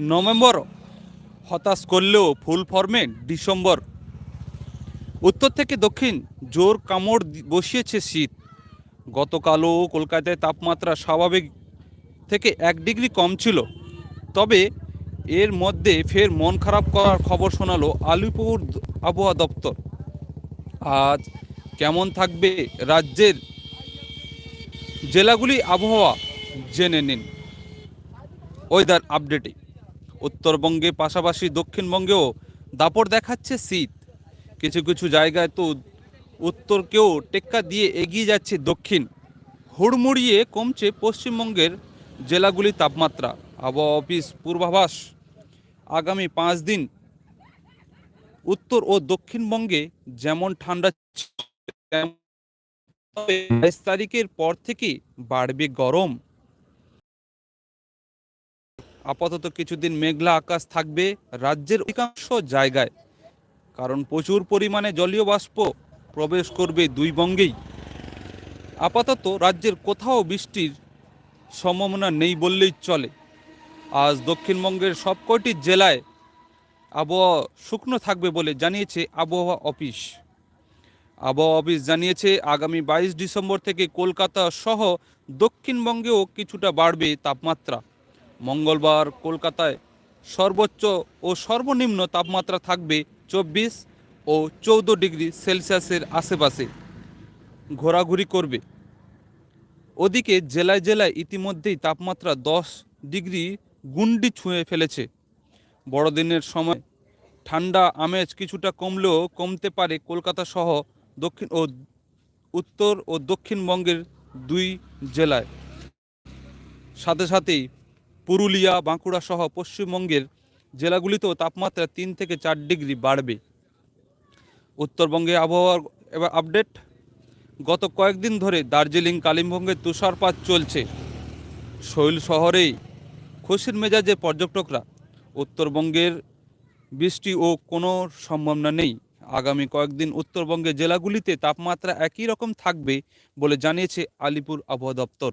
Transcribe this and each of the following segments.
November হতাশ করলেও ফুল ফর্মে ডিসেম্বর। উত্তর থেকে দক্ষিণ জোর কামড় বসিয়েছে শীত। গতকালও কলকাতায় তাপমাত্রা স্বাভাবিক থেকে এক ডিগ্রি কম ছিল। তবে এর মধ্যে ফের মন খারাপ করার খবর শোনালো আলিপুর আবহাওয়া দপ্তর। আজ কেমন থাকবে রাজ্যের জেলাগুলি আবহাওয়া জেনে নিন। ওয়েদার আপডেটে। উত্তরবঙ্গে পাশাপাশি দক্ষিণবঙ্গেও দাপট দেখাচ্ছে শীত। কিছু কিছু জায়গায় তো উত্তরকেও টেক্কা দিয়ে এগিয়ে যাচ্ছে দক্ষিণ। হুড়মুড়িয়ে কমছে পশ্চিমবঙ্গের জেলাগুলির তাপমাত্রা। আবহাওয়া অফিস পূর্বাভাস, আগামী পাঁচ দিন উত্তর ও দক্ষিণবঙ্গে যেমন ঠান্ডা বাইশ তারিখের পর থেকে বাড়বে গরম। আপাতত কিছুদিন মেঘলা আকাশ থাকবে রাজ্যের অধিকাংশ জায়গায়, কারণ প্রচুর পরিমাণে জলীয় বাষ্প প্রবেশ করবে দুই বঙ্গেই। আপাতত রাজ্যের কোথাও বৃষ্টির সম্ভাবনা নেই বললেই চলে। আজ দক্ষিণবঙ্গের সবকটি জেলায় আবহাওয়া শুকনো থাকবে বলে জানিয়েছে আবহাওয়া অফিস। আবহাওয়া অফিস জানিয়েছে, আগামী বাইশ ডিসেম্বর থেকে কলকাতা সহ দক্ষিণবঙ্গেও কিছুটা বাড়বে তাপমাত্রা। মঙ্গলবার কলকাতায় সর্বোচ্চ ও সর্বনিম্ন তাপমাত্রা থাকবে চব্বিশ ও চৌদ্দ ডিগ্রি সেলসিয়াসের আশেপাশে ঘোরাঘুরি করবে। ওদিকে জেলায় জেলায় ইতিমধ্যেই তাপমাত্রা দশ ডিগ্রি গুন্ডি ছুঁয়ে ফেলেছে। বড়দিনের সময় ঠান্ডা আমেজ কিছুটা কমলেও কমতে পারে কলকাতা সহ দক্ষিণ ও উত্তর ও দক্ষিণবঙ্গের দুই জেলায়। সাথে সাথেই পুরুলিয়া, বাঁকুড়া সহ পশ্চিমবঙ্গের জেলাগুলিতেও তাপমাত্রা তিন থেকে চার ডিগ্রি বাড়বে। উত্তরবঙ্গে আবহাওয়ার এবার আপডেট। গত কয়েকদিন ধরে দার্জিলিং, কালিম্পংয়ে তুষারপাত চলছে। শৈল শহরেই খুশির মেজাজে পর্যটকরা। উত্তরবঙ্গের বৃষ্টি ও কোনো সম্ভাবনা নেই। আগামী কয়েকদিন উত্তরবঙ্গের জেলাগুলিতে তাপমাত্রা একই রকম থাকবে বলে জানিয়েছে আলিপুর আবহাওয়া দপ্তর।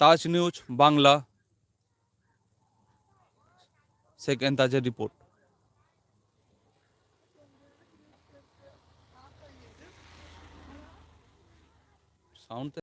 তাজ নিউজ বাংলা সেকেন্ড তাজের রিপোর্ট সাউন্ড